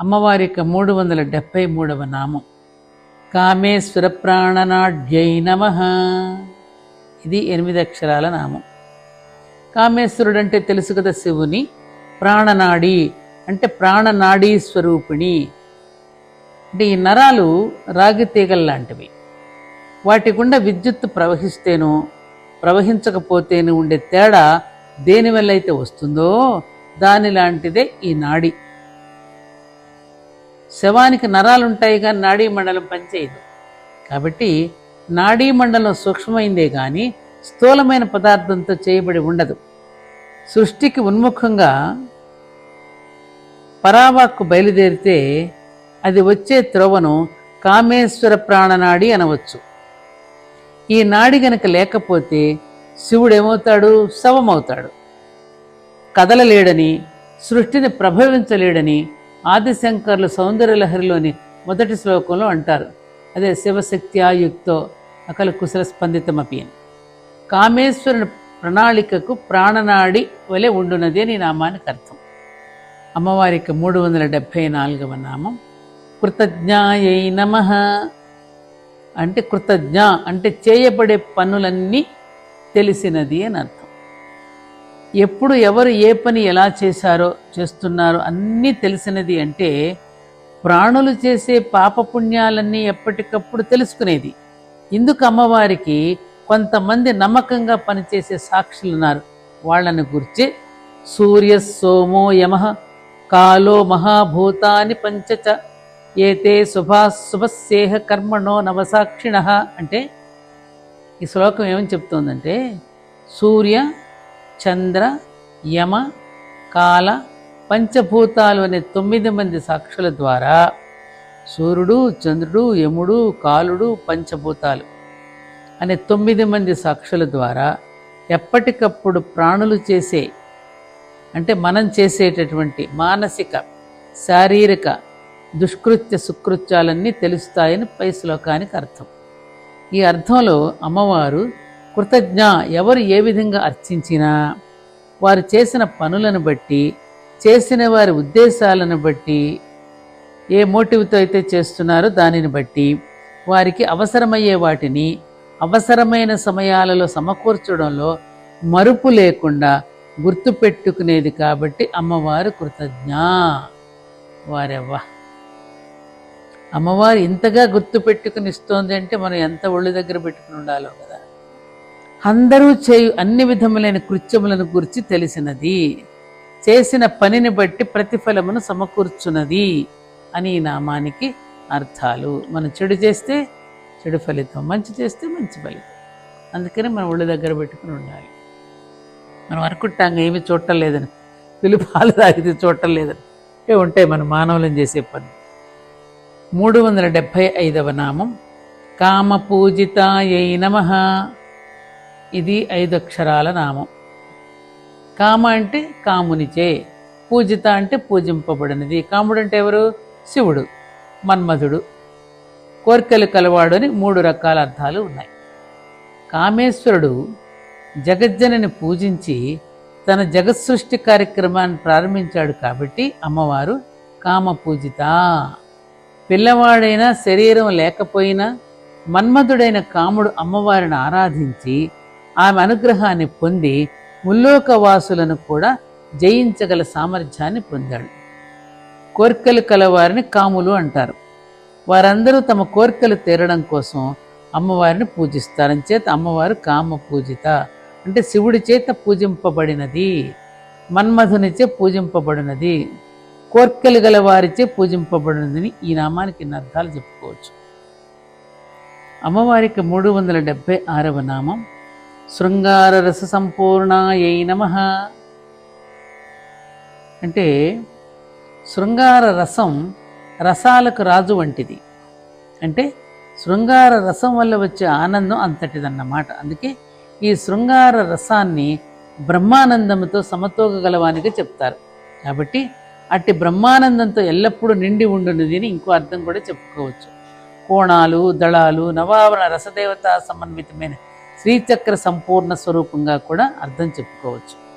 అమ్మవారి యొక్క మూడు వందల డెబ్భై మూడవ నామం. కామేశ్వర ప్రాణనాడ్యై నమ. ఇది ఎనిమిది అక్షరాల నామం. కామేశ్వరుడు అంటే తెలుసు కదా శివుని? ప్రాణనాడి అంటే ప్రాణనాడీ స్వరూపిణి అంటే ఈ నరాలు రాగి తీగల్లాంటివి వాటి గుండా విద్యుత్తు ప్రవహిస్తేనో ప్రవహించకపోతేనో ఉండే తేడా దేనివల్ల అయితే వస్తుందో దాని లాంటిదే ఈ నాడి. శవానికి నరాలుంటాయి కానీ నాడీ మండలం పనిచేయదు. కాబట్టి నాడీ మండలం సూక్ష్మమైందే కానీ స్థూలమైన పదార్థంతో చేయబడి ఉండదు. సృష్టికి ఉన్ముఖంగా పరావాక్కు బయలుదేరితే అది వచ్చే త్రోవను కామేశ్వర ప్రాణనాడి అనవచ్చు. ఈ నాడి గనక లేకపోతే శివుడు ఏమవుతాడు శవమవుతాడు. కదలలేడని సృష్టిని ప్రభవించలేడని ఆదిశంకర్లు సౌందర్యలహరిలోని మొదటి శ్లోకంలో అంటారు. అదే శివశక్త్యాయుక్తో అకల కుశల స్పందితమపి. అని కామేశ్వరుని ప్రణాళికకు ప్రాణనాడి వలె ఉండునదే నీ నామానికి అర్థం. అమ్మవారికి మూడు వందల డెబ్భై నాలుగవ నామం. కృతజ్ఞాయై నమ. అంటే కృతజ్ఞ అంటే చేయబడే పనులన్నీ తెలిసినది అని అర్థం. ఎప్పుడు ఎవరు ఏ పని ఎలా చేశారో చేస్తున్నారో అన్నీ తెలిసినది అంటే ప్రాణులు చేసే పాపపుణ్యాలన్నీ ఎప్పటికప్పుడు తెలుసుకునేది. ఇందుకు అమ్మవారికి కొంతమంది నమ్మకంగా పనిచేసే సాక్షులు ఉన్నారు. వాళ్ళని గురించి సూర్య సోమో యమ కాలో మహాభూతాని పంచచ ఏతే శుభాశుభస్యేహ కర్మణో నవసాక్షిణ అంటే ఈ శ్లోకం ఏమని చెప్తోందంటే సూర్య చంద్ర యమ కాల పంచభూతాలు అనే తొమ్మిది మంది సాక్షుల ద్వారా సూర్యుడు చంద్రుడు యముడు కాలుడు పంచభూతాలు అనే తొమ్మిది మంది సాక్షుల ద్వారా ఎప్పటికప్పుడు ప్రాణులు చేసే అంటే మనం చేసేటటువంటి మానసిక శారీరక దుష్కృత్య సుకృత్యాలన్నీ తెలుస్తాయని పై శ్లోకానికి అర్థం. ఈ అర్థంలో అమ్మవారు కృతజ్ఞ ఎవరు ఏ విధంగా అర్చించినా వారు చేసిన పనులను బట్టి చేసిన వారి ఉద్దేశాలను బట్టి ఏ మోటివ్తో అయితే చేస్తున్నారో దానిని బట్టి వారికి అవసరమయ్యే వాటిని అవసరమైన సమయాలలో సమకూర్చడంలో మరుపు లేకుండా గుర్తుపెట్టుకునేది కాబట్టి అమ్మవారు కృతజ్ఞ. వారెవ్వ. అమ్మవారు ఇంతగా గుర్తుపెట్టుకుని ఇస్తోంది అంటే మనం ఎంత ఒళ్ళు దగ్గర పెట్టుకుని ఉండాలో కదా. అందరూ చేయు అన్ని విధములైన కృత్యములను గురించి తెలిసినది. చేసిన పనిని బట్టి ప్రతిఫలమును సమకూర్చున్నది అని ఈ నామానికి అర్థాలు. మనం చెడు చేస్తే చెడు ఫలితం మంచి చేస్తే మంచి ఫలితం. అందుకని మనం ఒళ్ళు దగ్గర పెట్టుకుని ఉండాలి. మనం అనుకుంటాం ఏమి చూడటం లేదని. పిలుపు పాలు తాగితే చూడటం లేదని. ఏ ఉంటాయి మన మానవులను చేసే పని మూడు వందల డెబ్భై ఐదవ నామం. కామ పూజితాయై నమ. ఇది ఐదు అక్షరాల నామం. కామ అంటే కామునిచే పూజిత అంటే పూజింపబడినది. కాముడు అంటే ఎవరు? శివుడు మన్మధుడు. కోరికలు కలవాడు అని మూడు రకాల అర్థాలు ఉన్నాయి. కామేశ్వరుడు జగజ్జనని పూజించి తన జగత్ సృష్టి కార్యక్రమాన్ని ప్రారంభించాడు కాబట్టి అమ్మవారు కామ పూజిత పిల్లవాడైనా శరీరం లేకపోయినా మన్మధుడైన కాముడు అమ్మవారిని ఆరాధించి ఆమె అనుగ్రహాన్ని పొంది ముల్లోకవాసులను కూడా జయించగల సామర్థ్యాన్ని పొందాడు. కోరికలు కలవారిని కాములు అంటారు. వారందరూ తమ కోరికలు తీరడం కోసం అమ్మవారిని పూజిస్తారని చేత అమ్మవారు కామ పూజిత అంటే శివుడి చేత పూజింపబడినది మన్మధునిచే పూజింపబడినది కోర్కెలు గల వారిచే పూజింపబడినదని ఈ నామానికి ఇన్ని అర్థాలు చెప్పుకోవచ్చు. అమ్మవారికి మూడు వందల డెబ్భై ఆరవ నామం. శృంగార రస సంపూర్ణాయై నమ. అంటే శృంగార రసం రసాలకు రాజు వంటిది. అంటే శృంగార రసం వల్ల వచ్చే ఆనందం అంతటిదన్నమాట. అందుకే ఈ శృంగార రసాన్ని బ్రహ్మానందంతో సమతూగగలవానిగా చెప్తారు. కాబట్టి అట్టి బ్రహ్మానందంతో ఎల్లప్పుడూ నిండి ఉండున్నది అని ఇంకో అర్థం కూడా చెప్పుకోవచ్చు. కోణాలు దళాలు నవావరణ రసదేవత సమన్వితమైన శ్రీచక్ర సంపూర్ణ స్వరూపంగా కూడా అర్థం చెప్పుకోవచ్చు.